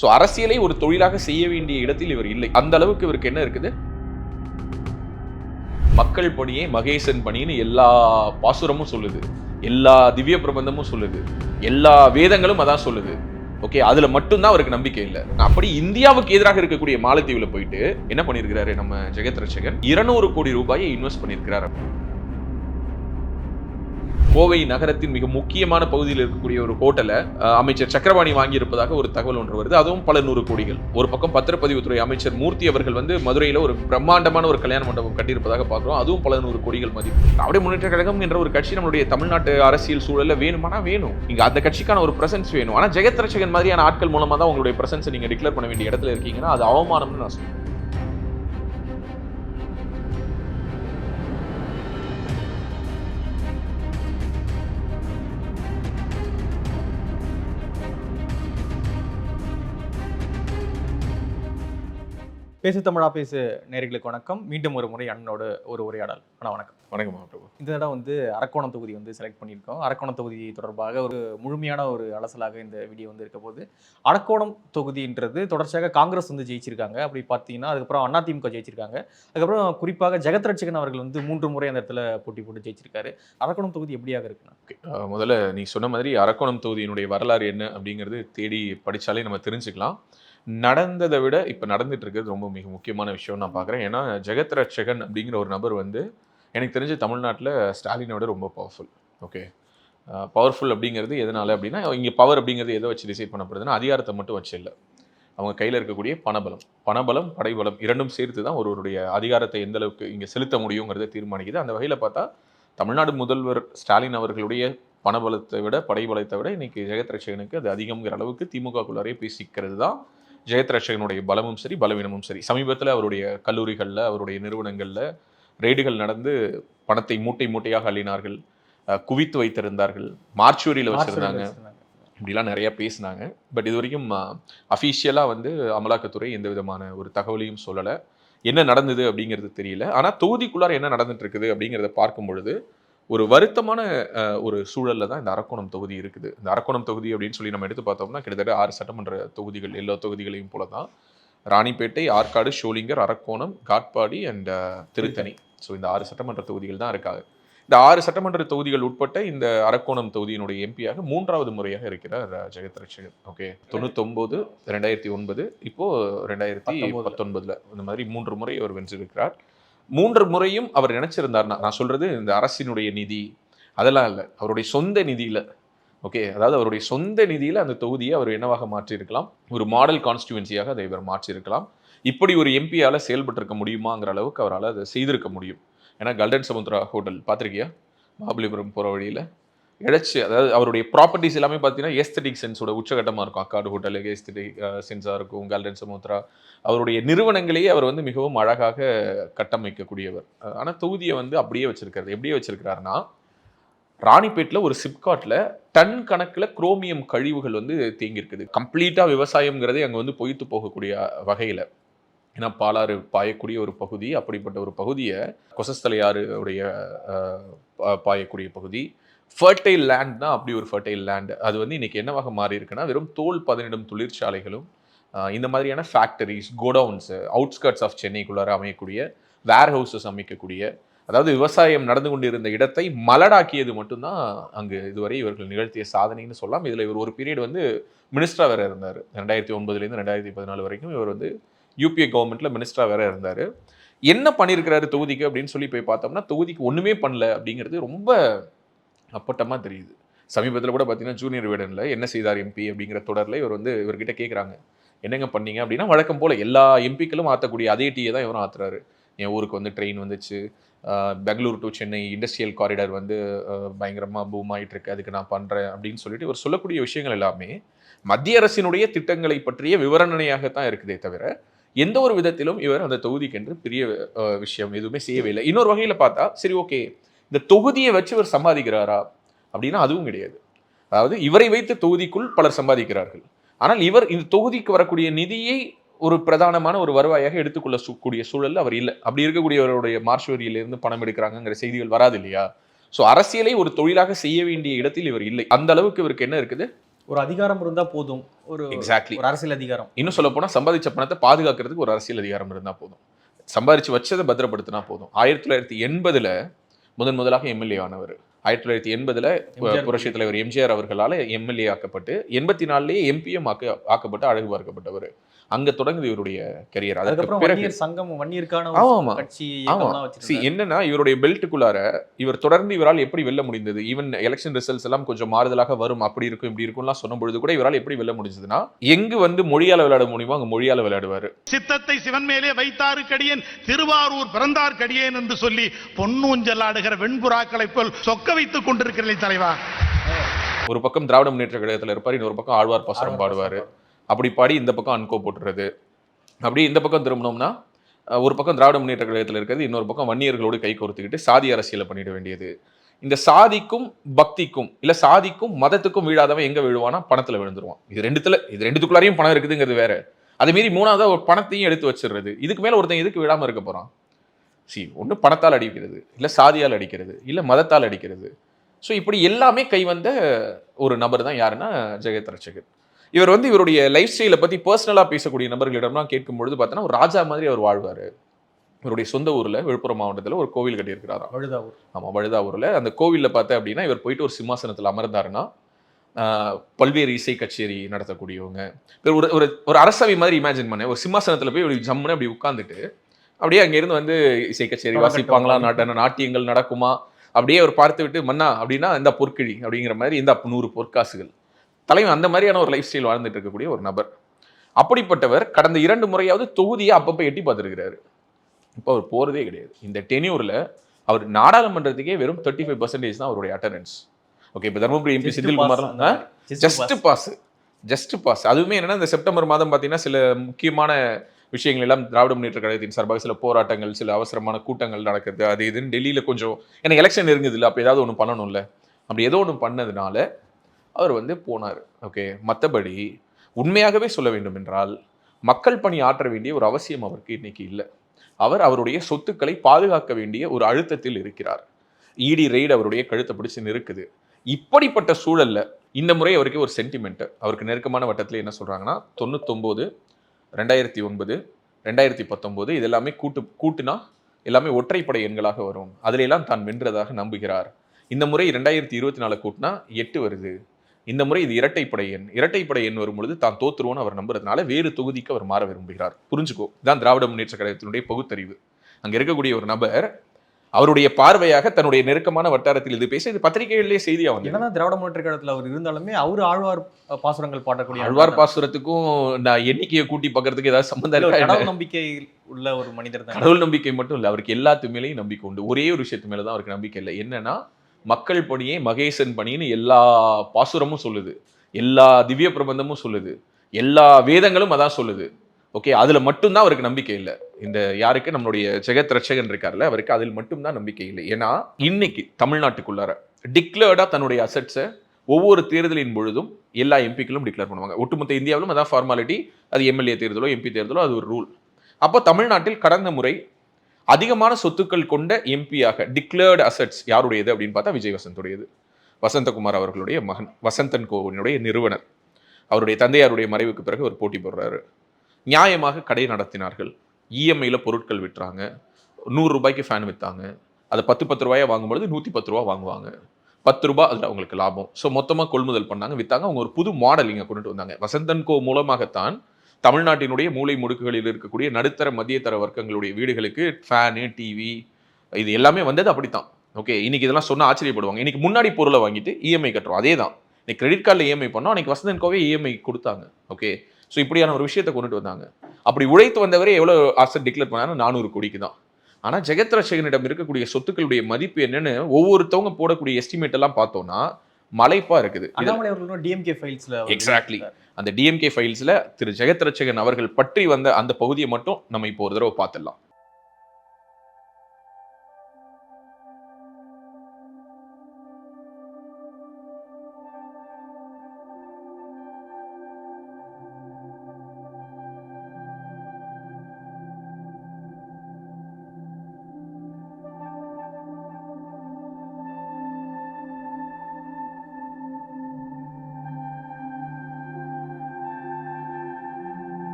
So அரசியலை ஒரு தொழிலாக செய்ய வேண்டிய இடத்தில் இவர் இல்லை. அந்த அளவுக்கு இவருக்கு என்ன இருக்குது? மக்கள் பணியே மகேசன் பணின்னு எல்லா பாசுரமும் சொல்லுது. எல்லா திவ்ய பிரபந்தமும் சொல்லுது. எல்லா வேதங்களும் அதான் சொல்லுது. ஓகே அதுல மட்டும்தான் அவருக்கு நம்பிக்கை இல்லை. அப்படி இந்தியாவுக்கு எதிராக இருக்கக்கூடிய மாலத்தீவுல போயிட்டு என்ன பண்ணிருக்கிறாரு நம்ம ஜெகத் ரட்சகன்? இருநூறு கோடி ரூபாயை இன்வெஸ்ட் பண்ணிருக்கிறாரு கோவை நகரத்தின் மிக முக்கியமான பகுதியில் இருக்கக்கூடிய ஒரு ஹோட்டலை அமைச்சர் சக்கரபாணி வாங்கியிருப்பதாக ஒரு தகவல் ஒன்று வருது. அதுவும் பல நூறு கோடிகள். ஒரு பக்கம் பத்திரப்பதிவுத்துறை அமைச்சர் மூர்த்தி அவர்கள் வந்து மதுரையில் ஒரு பிரம்மாண்டமான ஒரு கல்யாண மண்டபம் கட்டியிருப்பதாக பார்க்குறோம். அதுவும் பல நூறு கோடிகள் மதிப்பு. அப்படியே முன்னேற்ற கழகம் என்ற ஒரு கட்சி நம்மளுடைய தமிழ்நாட்டு அரசியல் சூழலில் வேணுமானா வேணும். இங்கே அந்த கட்சிக்கான ஒரு பிரசன்ஸ் வேணும். ஆனால் ஜெகத் ரட்சகன் மாதிரியான ஆட்கள் மூலமாக தான் உங்களுடைய பிரசன்ஸை நீங்கள் டிக்ளேர் பண்ண வேண்டிய இடத்துல இருக்கீங்கன்னா அது அவமானம்னு நான் சொல்லுவேன் பேசு தமிழா பேசு நேர்களுக்கு வணக்கம். மீண்டும் ஒரு முறை அண்ணனோட ஒரு உரையாடல். அண்ணா வணக்கம். வணக்கம் பிரபு இந்த தடவை வந்து அரக்கோணம் தொகுதி வந்து செலக்ட் பண்ணியிருக்கோம். அரக்கோணம் தொகுதி தொடர்பாக ஒரு முழுமையான ஒரு அலசலாக இந்த வீடியோ வந்து இருக்க போது அரக்கோணம் தொகுதின்றது தொடர்ச்சியாக காங்கிரஸ் வந்து ஜெயிச்சிருக்காங்க. அப்படி பார்த்தீங்கன்னா அதுக்கப்புறம் அதிமுக ஜெயிச்சிருக்காங்க. அதுக்கப்புறம் குறிப்பாக ஜெகத் ரட்சகன் அவர்கள் வந்து மூன்று முறை அந்த இடத்துல போட்டி போட்டு ஜெயிச்சிருக்காரு. அரக்கோணம் தொகுதி எப்படியாக இருக்குண்ணா? அஹ் முதல்ல நீ சொன்ன மாதிரி அரக்கோணம் தொகுதியினுடைய வரலாறு என்ன அப்படிங்கிறது தேடி படிச்சாலே நம்ம தெரிஞ்சுக்கலாம். நடந்ததை விட இப்போ நடந்துட்டு இருக்கிறது ரொம்ப மிக முக்கியமான விஷயம் நான் பார்க்குறேன் ஏன்னா ஜெகத் ரட்சகன் அப்படிங்கிற ஒரு நபர் வந்து எனக்கு தெரிஞ்ச தமிழ்நாட்டில் ஸ்டாலினை விட ரொம்ப பவர்ஃபுல் ஓகே பவர்ஃபுல் அப்படிங்கிறது எதனால அப்படின்னா இங்கே பவர் அப்படிங்கிறது எதை வச்சு டிசைட் பண்ணப்படுதுன்னா அதிகாரத்தை மட்டும் வச்சு இல்லை. அவங்க கையில் இருக்கக்கூடிய பணபலம். பணபலம் படைபலம் இரண்டும் சேர்த்து தான் ஒருவருடைய அதிகாரத்தை எந்த அளவுக்கு இங்கே செலுத்த முடியுங்கிறத தீர்மானிக்குது. அந்த வகையில் பார்த்தா தமிழ்நாடு முதல்வர் ஸ்டாலின் அவர்களுடைய பணபலத்தை விட படைபலத்தை விட இன்னைக்கு ஜெகத் ரட்சகனுக்கு அது அதிகம்ங்கிற அளவுக்கு திமுகக்குள்ளாரே பேசிக்கிறது தான் ஜெயத் ரட்சகனுடைய பலமும் சரி பலவீனமும் சரி. சமீபத்தில் அவருடைய கல்லூரிகளில் அவருடைய நிறுவனங்களில் ரெய்டுகள் நடந்து பணத்தை மூட்டை மூட்டையாக அள்ளினார்கள். குவித்து வைத்திருந்தார்கள். மார்ச்சுவரியில் வச்சிருந்தாங்க. இப்படிலாம் நிறைய பேசினாங்க. பட் இது வரைக்கும் அஃபீஷியலாக வந்து அமலாக்கத்துறை எந்த விதமான ஒரு தகவலையும் சொல்லலை. என்ன நடந்தது அப்படிங்கிறது தெரியல. ஆனால் தொகுதிக்குள்ளார என்ன நடந்துட்டு இருக்குது அப்படிங்கிறத பார்க்கும் பொழுது ஒரு வருத்தமான ஒரு சூழல்ல தான் இந்த அரக்கோணம் தொகுதி இருக்குது. இந்த அரக்கோணம் தொகுதி அப்படின்னு சொல்லி நம்ம எடுத்து பார்த்தோம்னா கிட்டத்தட்ட ஆறு சட்டமன்ற தொகுதிகள் எல்லா தொகுதிகளையும் போல தான். ராணிப்பேட்டை ஆற்காடு ஷோலிங்கர் அரக்கோணம் காட்பாடி அண்ட் திருத்தணி. ஸோ இந்த ஆறு சட்டமன்ற தொகுதிகள் தான் இருக்காங்க. இந்த ஆறு சட்டமன்ற தொகுதிகள் உட்பட்ட இந்த அரக்கோணம் தொகுதியினுடைய எம்பியாக மூன்றாவது முறையாக இருக்கிறார் ஜெகத் ரட்சகன் ஓகே தொண்ணூத்தொம்போது ரெண்டாயிரத்தி ஒன்பது இப்போ ரெண்டாயிரத்தி. பத்தொன்பதுல. இந்த மாதிரி மூன்று முறை அவர் வென்றிருக்கிறார். மூன்று முறையும் அவர் நினைச்சிருந்தார்னா நான் சொல்கிறது இந்த அரசினுடைய நிதி அதெல்லாம் இல்லை. அவருடைய சொந்த நிதியில் ஓகே அதாவது அவருடைய சொந்த நிதியில் அந்த தொகுதியை அவர் என்னவாக மாற்றியிருக்கலாம்? ஒரு மாடல் கான்ஸ்டியூவன்சியாக அதை இவர் மாற்றியிருக்கலாம். இப்படி ஒரு எம்பியால் செயல்பட்டிருக்க முடியுமாங்கிற அளவுக்கு அவரால் அதை செய்திருக்க முடியும். ஏன்னா கல்டன் சமுத்ரா ஹோட்டல் பார்த்துருக்கியா? மகாபலிபுரம் போகிற வழியில். இழைச்சி அதாவது அவருடைய ப்ராப்பர்ட்டிஸ் எல்லாமே பார்த்தீங்கன்னா எஸ்தெட்டிக் சென்ஸோட உச்சகட்டமாக இருக்கும். அக்காடு ஹோட்டல் ஏஸ்தட்டிக் சென்ஸாக இருக்கும். கல்டன் சமுத்ரா அவருடைய நிறுவனங்களையே அவர் வந்து மிகவும் அழகாக கட்டமைக்கக்கூடியவர். ஆனால் தொகுதியை வந்து அப்படியே வச்சிருக்காரு எப்படியே வச்சிருக்கிறாருன்னா ராணிப்பேட்டில் ஒரு சிப்காட்டில் டன் கணக்கில் குரோமியம் கழிவுகள் வந்து தேங்கியிருக்குது. கம்ப்ளீட்டாக விவசாயம்ங்கிறதே அங்கே வந்து பொய்த்து போகக்கூடிய வகையில். ஏன்னா பாலாறு பாயக்கூடிய ஒரு பகுதி அப்படிப்பட்ட ஒரு பகுதியை கொசஸ்தலையாறு உடைய பாயக்கூடிய பகுதி ஃபர்டைல் லேண்ட் தான் அப்படி ஒரு ஃபர்டைல் லேண்ட் அது வந்து இன்னைக்கு என்னவாக மாறி இருக்குன்னா வெறும் தோல் பதனிடும் தொழிற்சாலைகளும் இந்த மாதிரியான ஃபேக்டரிஸ் கோடவுன்ஸ் அவுட்ஸ்கர்ட்ஸ் ஆஃப் சென்னைக்குள்ளார அமையக்கூடிய வேர் ஹவுசஸ் அமைக்கக்கூடிய அதாவது விவசாயம் நடந்து கொண்டிருந்த இடத்தை மலடாக்கியது மட்டும்தான் அங்கு இதுவரை இவர்கள் நிகழ்த்திய சாதனைன்னு சொல்லலாம். இதில் இவர் ஒரு பீரியட் வந்து மினிஸ்டராக வேற இருந்தார். ரெண்டாயிரத்தி ஒன்பதுலேருந்து ரெண்டாயிரத்தி பதினாலு வரைக்கும் இவர் வந்து யூபிஏ கவர்மெண்ட்டில் மினிஸ்டராக வேற இருந்தார். என்ன பண்ணியிருக்கிறாரு தொகுதிக்கு அப்படின்னு சொல்லி போய் பார்த்தோம்னா தொகுதிக்கு ஒன்றுமே பண்ணல அப்படிங்கிறது ரொம்ப அப்பட்டமாக தெரியுது. சமீபத்தில் கூட பார்த்தீங்கன்னா ஜூனியர் வேடனில் என்ன செய்தார் எம்பி அப்படிங்கிற தொடரில் இவர் வந்து இவர்கிட்ட கேட்குறாங்க என்னங்க பண்ணீங்க? அப்படின்னா வழக்கம் போல் எல்லா எம்பிக்களும் ஆற்றக்கூடிய அதே டீயை தான் இவரும் ஆத்துறாரு. என் ஊருக்கு வந்து ட்ரெயின் வந்துச்சு. Bangalore to Chennai industrial corridor வந்து பயங்கரமாக பூம் ஆயிட்டு இருக்கு அதுக்கு நான் பண்ணுறேன் அப்படின்னு சொல்லிட்டு இவர் சொல்லக்கூடிய விஷயங்கள் எல்லாமே மத்திய அரசினுடைய திட்டங்களை பற்றிய விவரணையாகத்தான் இருக்குதே தவிர எந்த ஒரு விதத்திலும் இவர் அந்த தொகுதிக்கென்று பெரிய விஷயம் எதுவுமே செய்யவே இல்லை. இன்னொரு வகையில் பார்த்தா சரி ஓகே இந்த தொகுதியை வச்சு இவர் சம்பாதிக்கிறாரா அப்படின்னா அதுவும் கிடையாது. அதாவது இவரை வைத்து தொகுதிக்குள் பலர் சம்பாதிக்கிறார்கள். ஆனால் இவர் இந்த தொகுதிக்கு வரக்கூடிய நிதியை ஒரு பிரதானமான ஒரு வருவாயாக எடுத்துக்கொள்ள கூடிய சூழல் அவர் இல்லை. அப்படி இருக்கக்கூடியவருடைய மார்ச்சுவரியிலிருந்து பணம் எடுக்கிறாங்கங்கிற செய்திகள் வராது இல்லையா? ஸோ அரசியலை ஒரு தொழிலாக செய்ய வேண்டிய இடத்தில் இவர் இல்லை. அந்த அளவுக்கு இவருக்கு என்ன இருக்குது? ஒரு அதிகாரம் இருந்தா போதும். ஒரு எக்ஸாக்ட்லி ஒரு அரசியல் அதிகாரம். இன்னும் சொல்ல போனா சம்பாதிச்ச பணத்தை பாதுகாக்கிறதுக்கு ஒரு அரசியல் அதிகாரம் இருந்தா போதும். சம்பாதிச்சு வச்சதை பத்திரப்படுத்தினா போதும். ஆயிரத்தி தொள்ளாயிரத்தி எண்பதுல முதன் முதலாக எம்எல்ஏ ஆனவர். ஆயிரத்தி தொள்ளாயிரத்தி எண்பதுல புரட்சி தலைவர் எம்ஜிஆர் அவர்களால எம்எல்ஏ ஆக்கப்பட்டு எண்பத்தி நாலுலயே எம்பிஎம் ஆக்க ஆக்கப்பட்டு அழகு பார்க்கப்பட்டவர் அங்க தொடங்குது இவருடைய கரியர் அதுக்கப்புறம் வன்னியர் சங்கம் வன்னியர்கான ஆமா. கட்சி ஆமா சி என்னன்னா இவருடைய பெல்ட்டுக்குள்ளார இவர் தொடர்ந்து இவரால் எப்படி வெல்ல முடிந்தது? ஈவன் எலெக்ஷன் ரிசல்ட்ஸ் எல்லாம் கொஞ்சம் மாறுதலாக வரும் அப்படி இருக்கும் இப்படி இருக்கும்லாம் சொன்ன பொழுது கூட இவரால் எப்படி வெல்ல முடிஞ்சதுன்னா எங்கு வந்து மொழியால விளையாட முடியுமோ அங்க மொழியால விளையாடுவாரு. சித்தத்தை சிவன் மேலே வைத்தாரு கடியேன் திருவாரூர் பிறந்தார் கடியேன் என்று சொல்லி பொன்னூஞ்சல் ஆடுகிற வெண்புறாக்களைப் போல் சொக்க வைத்துக் கொண்டிருக்கிறீர்கள் தலைவா. ஒரு பக்கம் திராவிட முன்னேற்ற கழகத்துல இருப்பாரு இன்னொரு பக்கம் ஆழ்வார் பாசுரம் பாடுவாரு. அப்படி பாடி இந்த பக்கம் அன்கோ போட்டுறது. அப்படியே இந்த பக்கம் திரும்பினோம்னா ஒரு பக்கம் திராவிட முன்னேற்ற கழகத்தில் இருக்கிறது இன்னொரு பக்கம் வன்னியர்களோடு கை கோர்த்துக்கிட்டு சாதி அரசியலை பண்ணிட வேண்டியது. இந்த சாதிக்கும் பக்திக்கும் இல்லை சாதிக்கும் மதத்துக்கும் வீழாதவன் எங்கே விழுவானா பணத்தில் விழுந்துருவான். இது ரெண்டுத்தில் இது ரெண்டுத்துக்குள்ளாரையும் பணம் இருக்குதுங்கிறது வேற. அதே மீறி ஒரு பணத்தையும் எடுத்து வச்சிடுறது. இதுக்கு மேலே ஒருத்தன் எதுக்கு விழாமல் இருக்க போகிறான் சி ஒன்று பணத்தால் அடிக்கிறது இல்லை சாதியால் அடிக்கிறது இல்லை மதத்தால் அடிக்கிறது. ஸோ இப்படி எல்லாமே கை வந்த ஒரு நபர் தான் யாருன்னா ஜெகத் ரட்சகர் இவர் வந்து இவருடைய லைஃப் ஸ்டைலை பத்தி பர்சனலாக பேசக்கூடிய நபர்களிடம்லாம் கேட்கும் பொழுது பார்த்தோன்னா ஒரு ராஜா மாதிரி அவர் வாழ்வார். இவருடைய சொந்த ஊர்ல விழுப்புரம் மாவட்டத்துல ஒரு கோவில் கட்டியிருக்கிறாராம். வழுதாவூர். ஆமா வழுதாவூர்ல. அந்த கோவில்ல பார்த்தேன் அப்படின்னா இவர் போயிட்டு ஒரு சிம்மாசனத்துல அமர்ந்தாருன்னா பல்வேறு இசை கச்சேரி நடத்தக்கூடியவங்க. இவர் ஒரு ஒரு ஒரு அரசவை மாதிரி இமேஜின் பண்ணேன். ஒரு சிம்மாசனத்துல போய் ஒரு ஜம்முன்னு அப்படி உட்காந்துட்டு அப்படியே அங்கிருந்து வந்து இசை கச்சேரி. வாசிப்பாங்களா நாட்ட நாட்டியங்கள் நடக்குமா அப்படியே அவர் பார்த்து விட்டு மன்னா அப்படின்னா இந்த பொற்கிழி அப்படிங்கிற மாதிரி இந்த நூறு பொற்காசுகள் தலைவன் அந்த மாதிரியான ஒரு லைஃப் ஸ்டைல் வாழ்ந்துட்டு இருக்கக்கூடிய ஒரு நபர். அப்படிப்பட்டவர் கடந்த இரண்டு முறையாவது தொகுதியை அப்பப்போ எட்டி பார்த்துருக்கிறாரு. இப்போ அவர் போறதே கிடையாது. இந்த டென்யூர்ல அவர் நாடாளுமன்றத்துக்கே வெறும் தேர்ட்டி ஃபைவ் பர்சன்டேஜ் தான் அவருடைய அட்டண்டன்ஸ் ஓகே இப்போ Dharmapuri MP. Just just. Pass just pass அதுவுமே என்னன்னா இந்த செப்டம்பர் மாதம் பார்த்தீங்கன்னா சில முக்கியமான விஷயங்கள் எல்லாம் திராவிட முன்னேற்ற கழகத்தின் சார்பாக சில போராட்டங்கள் சில அவசரமான கூட்டங்கள் நடக்குது. அது இதுன்னு டெல்லியில கொஞ்சம் எனக்கு எலெக்ஷன் இருந்தது இல்லை அப்போ ஏதாவது ஒன்று பண்ணணும்ல. அப்படி ஏதோ ஒன்று பண்ணதுனால அவர் வந்து போனார். ஓகே மற்றபடி உண்மையாகவே சொல்ல வேண்டும் என்றால் மக்கள் பணி ஆற்ற வேண்டிய ஒரு அவசியம் அவருக்கு இன்னைக்கு இல்லை. அவர் அவருடைய சொத்துக்களை பாதுகாக்க வேண்டிய ஒரு அழுத்தத்தில் இருக்கிறார். இடி ரெய்டு அவருடைய கழுத்தை பிடிச்சு நிறுக்குது இப்படிப்பட்ட சூழல்ல இந்த முறை அவருக்கு ஒரு சென்டிமெண்ட் அவருக்கு நெருக்கமான வட்டத்தில் என்ன சொல்றாங்கன்னா தொண்ணூத்தொம்போது ரெண்டாயிரத்தி ஒன்பது ரெண்டாயிரத்தி பத்தொம்போது இது எல்லாமே கூட்டு கூட்டுனா எல்லாமே ஒற்றைப்படை எண்களாக வரும். அதிலெல்லாம் தான் வென்றதாக நம்புகிறார். இந்த முறை ரெண்டாயிரத்தி இருபத்தி நாலு கூட்டினா எட்டு வருது. இந்த முறை இது இரட்டைப்படை எண். இரட்டைப்படை எண் வரும் பொழுது தான் தோத்துருவோன்னு அவர் நம்புறதுனால வேறு தொகுதிக்கு அவர் மாற விரும்புகிறார். புரிஞ்சுக்கோ. இதான் திராவிட முன்னேற்ற கழகத்தினுடைய பகுத்தறிவு. அங்க இருக்கக்கூடிய ஒரு நபர் அவருடைய பார்வையாக தன்னுடைய நெருக்கமான வட்டாரத்தில் இது பேச இது பத்திரிகைகளிலே செய்தியா வந்து என்னதான் திராவிட முன்னேற்ற கழகத்துல அவர் இருந்தாலுமே அவர் ஆழ்வார் பாசுரங்கள் பாடக்கூடிய அழ்வார் ஆள் பாசுரத்துக்கும் நான் எண்ணிக்கையை கூட்டி பார்க்கறதுக்கு ஏதாவது சம்பந்தம்? கடவுள் நம்பிக்கை உள்ள ஒரு மனிதர் தான். கடவுள் நம்பிக்கை மட்டும் இல்லை அவருக்கு எல்லாத்து மேலேயும் நம்பிக்கை உண்டு. ஒரே ஒரு விஷயத்து மேல தான் அவருக்கு நம்பிக்கை இல்லை. என்னன்னா மக்கள் பணியை மகேசன் பணின்னு எல்லா பாசுரமும் சொல்லுது. எல்லா திவ்ய பிரபந்தமும் சொல்லுது. எல்லா வேதங்களும் அதான் சொல்லுது. ஓகே அதில் மட்டும்தான் அவருக்கு நம்பிக்கை இல்லை. இந்த யாருக்கு? நம்மளுடைய ஜெகத் ரட்சகன் இருக்கார்ல அவருக்கு அதில் மட்டும்தான் நம்பிக்கை இல்லை. ஏன்னா இன்னைக்கு தமிழ்நாட்டுக்குள்ளார டிக்ளேர்டாக தன்னுடைய அசட்ஸை ஒவ்வொரு தேர்தலின் பொழுதும் எல்லா எம்பிக்களும் டிக்ளேர் பண்ணுவாங்க. ஒட்டுமொத்த இந்தியாவிலும் அதான் ஃபார்மாலிட்டி அது எம்எல்ஏ தேர்தலோ எம்பி தேர்தலோ அது ஒரு ரூல் அப்போ தமிழ்நாட்டில் கடந்த முறை அதிகமான சொத்துக்கள் கொண்ட எம்பியாக டிக்ளேர்டு அசட்ஸ் யாருடையது அப்படின்னு பார்த்தா விஜய் வசந்தோடையது வசந்தகுமார் அவர்களுடைய மகன் வசந்தன் கோவினுடைய நிறுவனர். அவருடைய தந்தையாருடைய மறைவுக்கு பிறகு ஒரு போட்டி போடுறாரு. நியாயமாக கடை நடத்தினார்கள். இஎம்ஐயில் பொருட்கள் விற்றாங்க. நூறு ரூபாய்க்கு ஃபேன் விற்றாங்க அதை பத்து பத்து ரூபாயை வாங்கும்பொழுது நூற்றி பத்து ரூபா வாங்குவாங்க. பத்து ரூபாய் அதில் அவங்களுக்கு லாபம். ஸோ மொத்தமாக கொள்முதல் பண்ணாங்க விற்றாங்க அவங்க ஒரு புது மாடல் இங்கே கொண்டுட்டு வந்தாங்க. வசந்தன் கோ மூலமாகத்தான் தமிழ்நாட்டினுடைய மூலை முடுக்குகளில் இருக்கக்கூடிய நடுத்தர மத்தியதர வர்க்கங்களுடைய வீடுகளுக்கு ஃபேனு டிவி இது எல்லாமே வந்தது அப்படித்தான். ஓகே இன்னைக்கு இதெல்லாம் சொன்னால் ஆச்சரியப்படுவாங்க. இன்னைக்கு முன்னாடி பொருளை வாங்கிட்டு இஎம்ஐ கட்டுறோம். அதே தான் இன்னைக்கு கிரெடிட் கார்டில் இஎம்ஐ பண்ணோம். அன்னைக்கு வசந்தன்கோவே இஎம்ஐ கொடுத்தாங்க. ஓகே ஸோ இப்படியான ஒரு விஷயத்தை கொண்டுட்டு வந்தாங்க. அப்படி உழைத்து வந்தவரே எவ்வளோ அசட் டிக்ளேர் பண்ணாலும் நானூறு கோடிக்கு தான். ஆனால் ஜெகத் ரட்சகனிடம் இருக்கக்கூடிய சொத்துக்களுடைய மதிப்பு என்னன்னு ஒவ்வொருத்தவங்க போடக்கூடிய எஸ்டிமேட் எல்லாம் பார்த்தோம்னா மலைப்பா இருக்குது. டிஎம்கே ஃபைல்ஸ்ல Exactly. அந்த டிஎம்கே ஃபைல்ஸ்ல திரு ஜெகத் ரட்சகன் அவர்கள் பற்றி வந்த அந்த பகுதியை மட்டும் நம்ம இப்போ ஒரு தடவை பார்த்துடலாம்.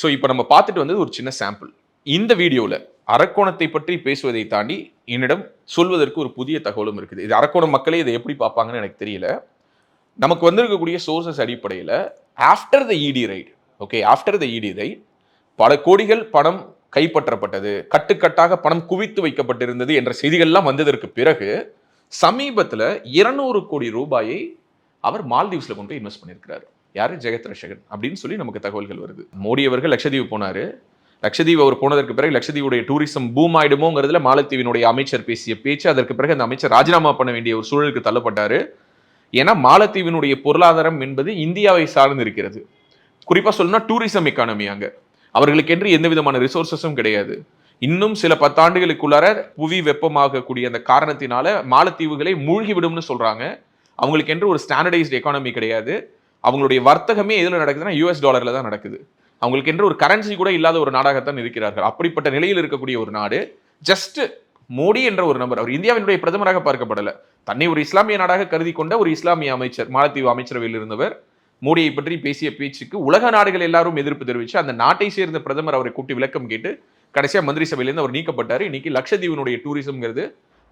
ஸோ இப்போ நம்ம பார்த்துட்டு வந்தது ஒரு சின்ன சாம்பிள் இந்த வீடியோவில் அரக்கோணத்தை பற்றி பேசுவதை தாண்டி என்னிடம் சொல்வதற்கு ஒரு புதிய தகவலும் இருக்குது. இது அரக்கோணம் மக்களே இதை எப்படி பார்ப்பாங்கன்னு எனக்கு தெரியல. நமக்கு வந்திருக்கக்கூடிய சோர்சஸ் அடிப்படையில் ஆஃப்டர் த இடி ரைட் ஓகே ஆஃப்டர் த இடி ரைட் பல கோடிகள் பணம் கைப்பற்றப்பட்டது. கட்டுக்கட்டாக பணம் குவித்து வைக்கப்பட்டிருந்தது என்ற செய்திகள்லாம் வந்ததற்கு பிறகு சமீபத்தில் இருநூறு கோடி ரூபாயை அவர் மால்தீவ்ஸில் கொண்டு இன்வெஸ்ட் பண்ணியிருக்கிறார். யாரு? ஜெகத் ரஷகன் அப்படின்னு சொல்லி நமக்கு தகவல்கள் வருது. மோடி அவர்கள் லட்சதீவு போனார். லட்சத்தீவு அவர் போனதற்கு பிறகு லட்சதீவுடைய டூரிசம் பூம் ஆயிடுமோங்கிறதுல மாலத்தீவினுடைய அமைச்சர் பேசிய பேச்சு அதற்கு பிறகு அந்த அமைச்சர் ராஜினாமா பண்ண வேண்டிய ஒரு சூழலுக்கு தள்ளப்பட்டாரு. ஏன்னா மாலத்தீவினுடைய பொருளாதாரம் என்பது இந்தியாவை சார்ந்து இருக்கிறது. குறிப்பாக சொல்லணும்னா டூரிசம் எக்கானமி அங்கே. அவர்களுக்கென்று எந்த விதமான ரிசோர்சஸும் கிடையாது. இன்னும் சில பத்தாண்டுகளுக்குள்ளார புவி வெப்பமாகக்கூடிய அந்த காரணத்தினால மாலத்தீவுகளை மூழ்கி விடும்னு அவங்களுக்கென்று ஒரு ஸ்டாண்டர்டைஸ்டு எக்கானமி கிடையாது. அவங்களுடைய வர்த்தகமே எதில் நடக்குதுன்னா யூஎஸ் டாலரில் தான் நடக்குது. அவங்களுக்கு என்ற ஒரு கரன்சி கூட இல்லாத ஒரு நாடாகத்தான் இருக்கிறார்கள். அப்படிப்பட்ட நிலையில் இருக்கக்கூடிய ஒரு நாடு ஜஸ்ட் மோடி என்ற ஒரு நபர் அவர் இந்தியாவினுடைய பிரதமராக பார்க்கப்படலை. தன்னை ஒரு இஸ்லாமிய நாடாக கருதி கொண்ட ஒரு இஸ்லாமிய அமைச்சர் மாலத்தீவு அமைச்சரவையில் இருந்தவர் மோடியை பற்றி பேசிய பேச்சுக்கு உலக நாடுகள் எல்லாரும் எதிர்ப்பு தெரிவித்து அந்த நாட்டை சேர்ந்த பிரதமர் அவரை கூட்டி விளக்கம் கேட்டு கடைசியாக மந்திரி சபையிலேருந்து அவர் நீக்கப்பட்டார். இன்னைக்கு லட்சத்தீவினுடைய டூரிசம்ங்கிறது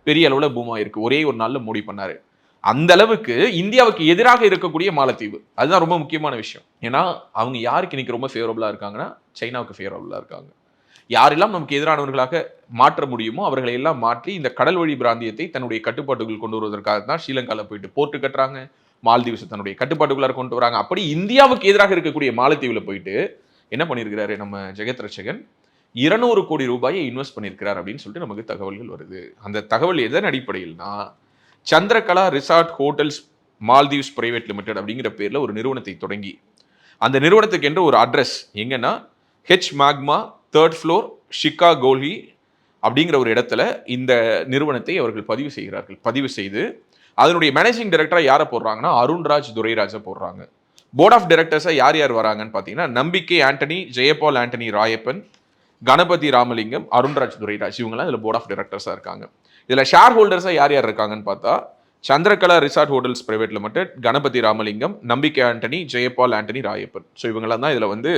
பெரிய அளவில் பூமா இருக்கு ஒரே ஒரு நாளில் மோடி பண்ணாரு. அந்த அளவுக்கு இந்தியாவுக்கு எதிராக இருக்கக்கூடிய மாலத்தீவு. அதுதான் ரொம்ப முக்கியமான விஷயம். ஏன்னா அவங்க யாருக்கு இன்னைக்கு ரொம்ப ஃபேவரபுளாக இருக்காங்கன்னா சைனாவுக்கு ஃபேவரபுளாக இருக்காங்க. யாரெல்லாம் நமக்கு எதிரானவர்களாக மாற்ற முடியுமோ அவர்களை எல்லாம் மாற்றி இந்த கடல் வழி பிராந்தியத்தை தன்னுடைய கட்டுப்பாட்டுக்குள் கொண்டு வருவதற்காக தான் ஸ்ரீலங்காவில் போயிட்டு போர்ட்டு கட்டுறாங்க. மால்தீவ்ஸ் தன்னுடைய கட்டுப்பாட்டுக்குள்ளார கொண்டு வராங்க. அப்படி இந்தியாவுக்கு எதிராக இருக்கக்கூடிய மாலத்தீவில் போயிட்டு என்ன பண்ணியிருக்கிறாரு நம்ம ஜெகத் ரட்சகன் இருநூறு கோடி ரூபாயை இன்வெஸ்ட் பண்ணியிருக்கிறார் அப்படின்னு சொல்லிட்டு நமக்கு தகவல்கள் வருது. அந்த தகவல் எதன் அடிப்படையில்னா Chandrakala resort hotels Maldives private limited அப்படிங்கிற பேரில் ஒரு நிறுவனத்தை தொடங்கி. அந்த நிறுவனத்துக்கு என்று ஒரு அட்ரஸ் எங்கன்னா H Magma third floor Shikha Kolhi அப்படிங்கிற ஒரு இடத்துல இந்த நிறுவனத்தை அவர்கள் பதிவு செய்கிறார்கள். பதிவு செய்து அதனுடைய மேனேஜிங் டைரக்டராக யாரை போடுறாங்கன்னா அருண்ராஜ் துரைராஜை போடுறாங்க. போர்ட் ஆஃப் டைரக்டர்ஸாக யார் யார் வராங்கன்னு பார்த்தீங்கன்னா நம்பிக்கை ஆண்டனி ஜெயபால் ஆண்டனி ராயப்பன் கணபதி ராமலிங்கம் அருண்ராஜ் துரைராஜ் இவங்கெல்லாம் இதில் போர்ட் ஆஃப் டைரக்டர்ஸாக இருக்காங்க. இதில் ஷேர் ஹோல்டர்ஸாக யார் யார் இருக்காங்கன்னு பார்த்தா Chandrakala resort hotels private limited Ganapathi Ramalingam Nambikkai Antony Jayapal Antony Rayappan. So இவங்கெல்லாம் தான் இதில் வந்து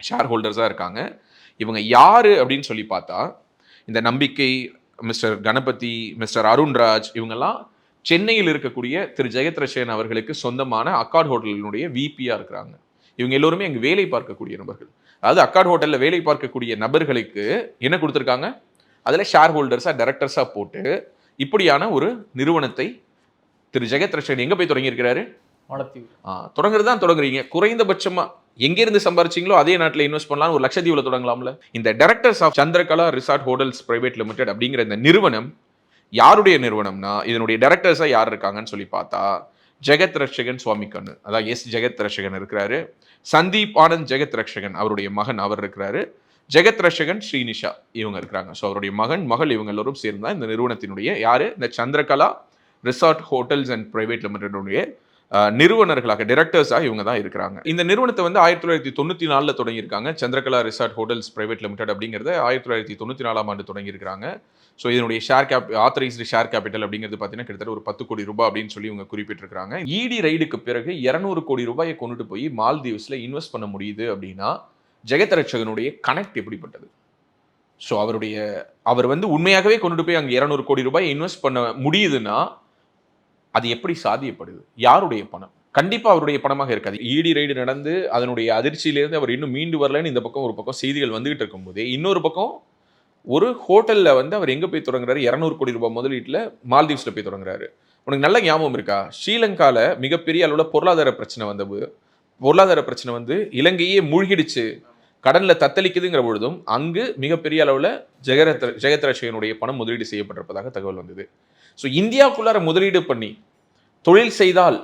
ஷேர் ஹோல்டர்ஸாக இருக்காங்க. இவங்க யார் அப்படின்னு சொல்லி பார்த்தா இந்த நம்பிக்கை மிஸ்டர் கணபதி மிஸ்டர் அருண்ராஜ் இவங்கெல்லாம் சென்னையில் இருக்கக்கூடிய திரு ஜெயத்ரசேன் அவர்களுக்கு சொந்தமான அக்கார்ட் ஹோட்டலினுடைய விபியாக இருக்கிறாங்க. இவங்க எல்லோருமே அங்கே வேலை பார்க்கக்கூடிய நபர்கள். அதாவது அக்கார்ட் ஹோட்டலில் வேலை பார்க்கக்கூடிய நபர்களுக்கு என்ன கொடுத்துருக்காங்க? அதில் ஷேர் ஹோல்டர்ஸாக டைரக்டர்ஸாக போட்டு இப்படியான ஒரு நிறுவனத்தை திரு ஜெகத் ரஷன் எங்கே போய் தொடங்கியிருக்கிறாரு? மாலத்தீவு. தொடங்குறது தான் தொடங்குறீங்க. குறைந்தபட்சமா எங்க இருந்து சம்பாரிச்சீங்களோ அதே நாட்டில் இன்வெஸ்ட் பண்ணலாம் ஒரு லட்சத்தீவுல தொடங்கலாம்ல. இந்த directors of Chandrakala resort hotels private limited அப்படிங்கிற இந்த நிறுவனம் யாருடைய நிறுவனம்னா இதனுடைய டைரக்டர்ஸா யார் இருக்காங்கன்னு சொல்லி பார்த்தா ஜெகத் ரட்சகன் சுவாமி கண்ணு. அதாவது எஸ் ஜெகத் ரட்சகன் இருக்கிறாரு. சந்தீப் ஆனந்த் ஜெகத் ரட்சகன் அவருடைய மகன் அவர் இருக்கிறாரு. ஜெகத் ரஷகன் ஸ்ரீனிஷா இவங்க இருக்கிறாங்க. ஸோ அவருடைய மகன் மகள் இவங்க எல்லோரும் சேர்ந்தா இந்த நிறுவனத்தினுடைய யார்? இந்த Chandrakala resort hotels and private லிமிடெடுடைய நிறுவனர்களாக டிரெக்டர்ஸாக இவங்க தான் இருக்கிறாங்க. இந்த நிறுவனத்தை வந்து ஆயிரத்தி தொள்ளாயிரத்தி தொண்ணூற்றி நாலில் தொடங்கியிருக்காங்க. Chandrakala resort hotels private limited அப்படிங்கிறத ஆயிரத்தி தொள்ளாயிரத்தி தொண்ணூற்றி நாலாம் ஆண்டு தொடங்கியிருக்காங்க ஸோ இதனுடைய share cap authorised share capital அப்படிங்கிறது பார்த்தீங்கன்னா கிட்டத்தட்ட ஒரு பத்து கோடி ரூபாய் அப்படின்னு சொல்லி இவங்க குறிப்பிட்டிருக்காங்க இடி ரைடுக்கு பிறகு இரநூறு கோடி ரூபாயை கொண்டுட்டு போய் மால்தீவ்ஸில் இன்வெஸ்ட் பண்ண முடியுது அப்படின்னா ஜெகத் ரட்சகனுடைய கனெக்ட் எப்படிப்பட்டது? ஸோ அவருடைய அவர் வந்து உண்மையாகவே கொண்டுட்டு போய் அங்கே இரநூறு கோடி ரூபாய் இன்வெஸ்ட் பண்ண முடியுதுன்னா அது எப்படி சாத்தியப்படுது? யாருடைய பணம்? கண்டிப்பாக அவருடைய பணமாக இருக்காது. ஈடி ரைடு நடந்து அதனுடைய அதிர்ச்சியிலேருந்து அவர் இன்னும் மீண்டு வரலன்னு இந்த பக்கம் ஒரு பக்கம் செய்திகள் வந்துகிட்டு இருக்கும்போதே இன்னொரு பக்கம் ஒரு ஹோட்டலில் வந்து அவர் எங்கே போய் தொடங்குறாரு? இரநூறு கோடி ரூபாய் முதலீட்டில் மால்தீவ்ஸில் போய் தொடங்குறாரு. உனக்கு நல்ல ஞாபகம் இருக்கா? ஸ்ரீலங்காவில் மிகப்பெரிய அளவில் பொருளாதார பிரச்சனை வந்தது பொருளாதார பிரச்சனை வந்து இலங்கையே மூழ்கிடுச்சு. கடனில் தத்தளிக்குதுங்கிற பொழுதும் அங்கு மிகப்பெரிய அளவில் ஜெகரத் ஜெகத்ரட்சகனுடைய பணம் முதலீடு செய்யப்பட்டிருப்பதாக தகவல் வந்தது. ஸோ இந்தியாவுக்குள்ளார முதலீடு பண்ணி தொழில் செய்தால்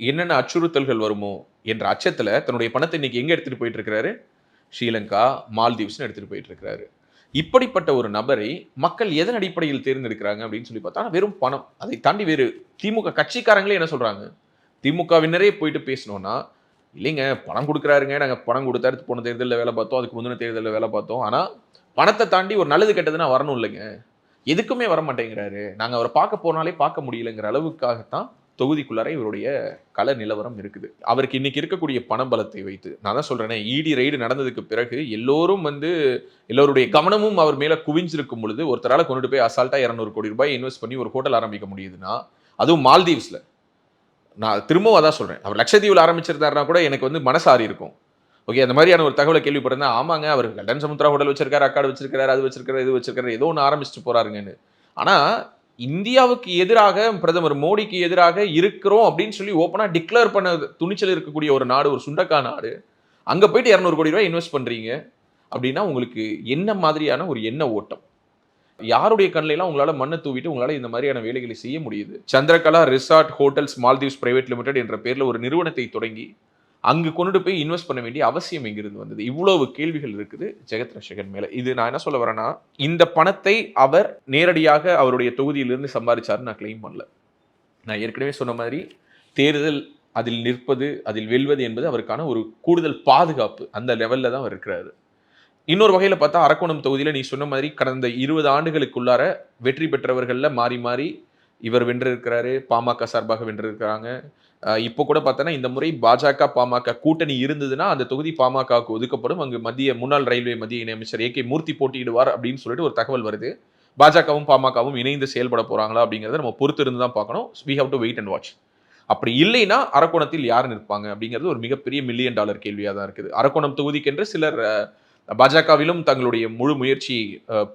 என்னென்ன அச்சுறுத்தல்கள் வருமோ என்ற அச்சத்தில் தன்னுடைய பணத்தை இன்னைக்கு எங்கே எடுத்துகிட்டு போயிட்டு இருக்கிறாரு ஸ்ரீலங்கா மால்தீவ்ஸ்னு எடுத்துகிட்டு போயிட்டு இருக்கிறாரு இப்படிப்பட்ட ஒரு நபரை மக்கள் எதன் அடிப்படையில் தேர்ந்தெடுக்கிறாங்க அப்படின்னு சொல்லி பார்த்தா வெறும் பணம். அதை தாண்டி வேறு திமுக கட்சிக்காரங்களே என்ன சொல்கிறாங்க திமுகவினரே போயிட்டு பேசணும்னா இல்லைங்க பணம் கொடுக்குறாருங்க. நாங்கள் பணம் கொடுத்தாரு போன தேர்தலில் வேலை பார்த்தோம். அதுக்கு முந்தின தேர்தலில் வேலை பார்த்தோம். ஆனால் பணத்தை தாண்டி ஒரு நல்லது கெட்டதுன்னா வரணும் இல்லைங்க. எதுக்குமே வர மாட்டேங்கிறாரு நாங்கள் அவரை பார்க்க போனாலே பார்க்க முடியலங்கிற அளவுக்காகத்தான் தொகுதிக்குள்ளார இவருடைய கல நிலவரம் இருக்குது. அவருக்கு இன்னைக்கு இருக்கக்கூடிய பணபலத்தை வைத்து. நான் தான் சொல்றேனே இடி ரைடு நடந்ததுக்கு பிறகு எல்லோரும் வந்து எல்லோருடைய கவனமும் அவர் மேல குவிஞ்சிருக்கும் பொழுது ஒருத்தரால கொண்டுட்டு போய் அசால்ட்டா இரநூறு கோடி ரூபாய் இன்வெஸ்ட் பண்ணி ஒரு ஹோட்டல் ஆரம்பிக்க முடியுதுன்னா அதுவும் மால்தீவ்ஸ்ல. நான் திரும்பவும் அதான் சொல்கிறேன் அவர் லட்சத்தீவில் ஆரம்பிச்சிருந்தாருன்னா கூட எனக்கு வந்து மனசாரி இருக்கும். ஓகே அந்த மாதிரியான ஒரு தகவலை கேள்விப்பட்டிருந்தா ஆமாங்க அவர் கடன் சமுத்திரா ஹோட்டல் வச்சிருக்காரு அக்காடு வச்சிருக்காரு அது வச்சிருக்காரு இது வச்சிருக்காரு ஏதோ ஒன்று ஆரம்பிச்சுட்டு போறாருங்கன்னு. ஆனால் இந்தியாவுக்கு எதிராக பிரதமர் மோடிக்கு எதிராக இருக்கிறோம் அப்படின்னு சொல்லி ஓப்பனாக டிக்ளேர் பண்ண துணிச்சல் இருக்கக்கூடிய ஒரு நாடு ஒரு சுண்டக்கா நாடு அங்கே போயிட்டு இரநூறு கோடி ரூபாய் இன்வெஸ்ட் பண்ணுறீங்க அப்படின்னா உங்களுக்கு என்ன மாதிரியான ஒரு எண்ண ஓட்டம்? யாருடைய கண்ணிலாம் எல்லாம் மண்ணை தூவிட்டு உங்களால் இந்த மாதிரியான வேலைகளை செய்ய முடியுது? Chandrakala resort hotels Maldives private limited என்ற பேரில் ஒரு நிறுவனத்தை தொடங்கி அங்கு கொண்டுட்டு போய் இன்வெஸ்ட் பண்ண வேண்டிய அவசியம் எங்கிருந்து வந்தது? இவ்வளவு கேள்விகள் இருக்குது ஜெகத் ரஷகன் மேல. இது நான் என்ன சொல்ல வரேன்னா இந்த பணத்தை அவர் நேரடியாக அவருடைய தொகுதியிலிருந்து சம்பாதிச்சாருன்னு நான் கிளைம் பண்ணல. நான் ஏற்கனவே சொன்ன மாதிரி தேர்தல் அதில் நிற்பது அதில் வெல்வது என்பது அவருக்கான ஒரு கூடுதல் பாதுகாப்பு அந்த லெவலில் தான் அவர் இருக்கிறாரு. இன்னொரு வகையில் பார்த்தா அரக்கோணம் தொகுதியில் நீ சொன்ன மாதிரி கடந்த இருபது ஆண்டுகளுக்குள்ளார வெற்றி பெற்றவர்களில் மாறி மாறி இவர் வென்றிருக்கிறாரு பாமக சார்பாக வென்றிருக்கிறாங்க. இப்போ கூட பார்த்தோன்னா இந்த முறை பாஜக பாமக கூட்டணி இருந்ததுன்னா அந்த தொகுதி பாமகவுக்கு ஒதுக்கப்படும். அங்கு மத்திய முன்னாள் ரயில்வே மத்திய இணையமைச்சர் ஏ கே மூர்த்தி போட்டியிடுவார் அப்படின்னு சொல்லிட்டு ஒரு தகவல் வருது. பாஜகவும் பாமகவும் இணைந்து செயல்பட போறாங்களா அப்படிங்கிறத நம்ம பொறுத்து இருந்து தான் பார்க்கணும். We have to wait and watch அப்படி இல்லைன்னா அரக்கோணத்தில் யார் நிற்பாங்க அப்படிங்கிறது ஒரு மிகப்பெரிய மில்லியன் டாலர் கேள்வியாக தான் இருக்குது. அரக்கோணம் தொகுதிக்கென்று சிலர் பாஜகவிலும் தங்களுடைய முழு முயற்சி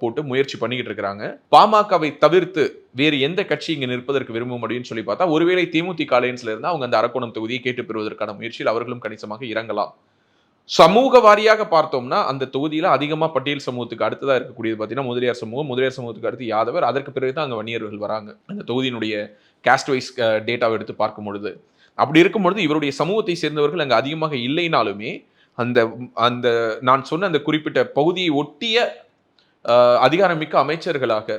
போட்டு முயற்சி பண்ணிக்கிட்டு இருக்கிறாங்க. பாமகவை தவிர்த்து வேறு எந்த கட்சி இங்கே நிற்பதற்கு விரும்பும் அப்படின்னு சொல்லி பார்த்தா ஒருவேளை திமுக அலையன்ஸ்ல இருந்தா அவங்க அந்த அரக்கோணம் தொகுதியை கேட்டு பெறுவதற்கான முயற்சியில் அவர்களும் கணிசமாக இறங்கலாம். சமூக வாரியாக பார்த்தோம்னா அந்த தொகுதியில் அதிகமாக பட்டியல் சமூகத்துக்கு அடுத்ததாக இருக்கக்கூடியது பார்த்தீங்கன்னா முதலியார் சமூகம் முதலியார் சமூகத்துக்கு அடுத்து யாதவர் அதற்கு பிறகு தான் அங்கே வன்னியர்கள் வராங்க. அந்த தொகுதியினுடைய காஸ்ட் வைஸ் டேட்டாவை எடுத்து பார்க்கும் பொழுது. அப்படி இருக்கும் பொழுது இவருடைய சமூகத்தை சேர்ந்தவர்கள் அங்கே அதிகமாக இல்லைனாலுமே அந்த அந்த நான் சொன்ன அந்த குறிப்பிட்ட பகுதியை ஒட்டிய அதிகாரமிக்க அமைச்சர்களாக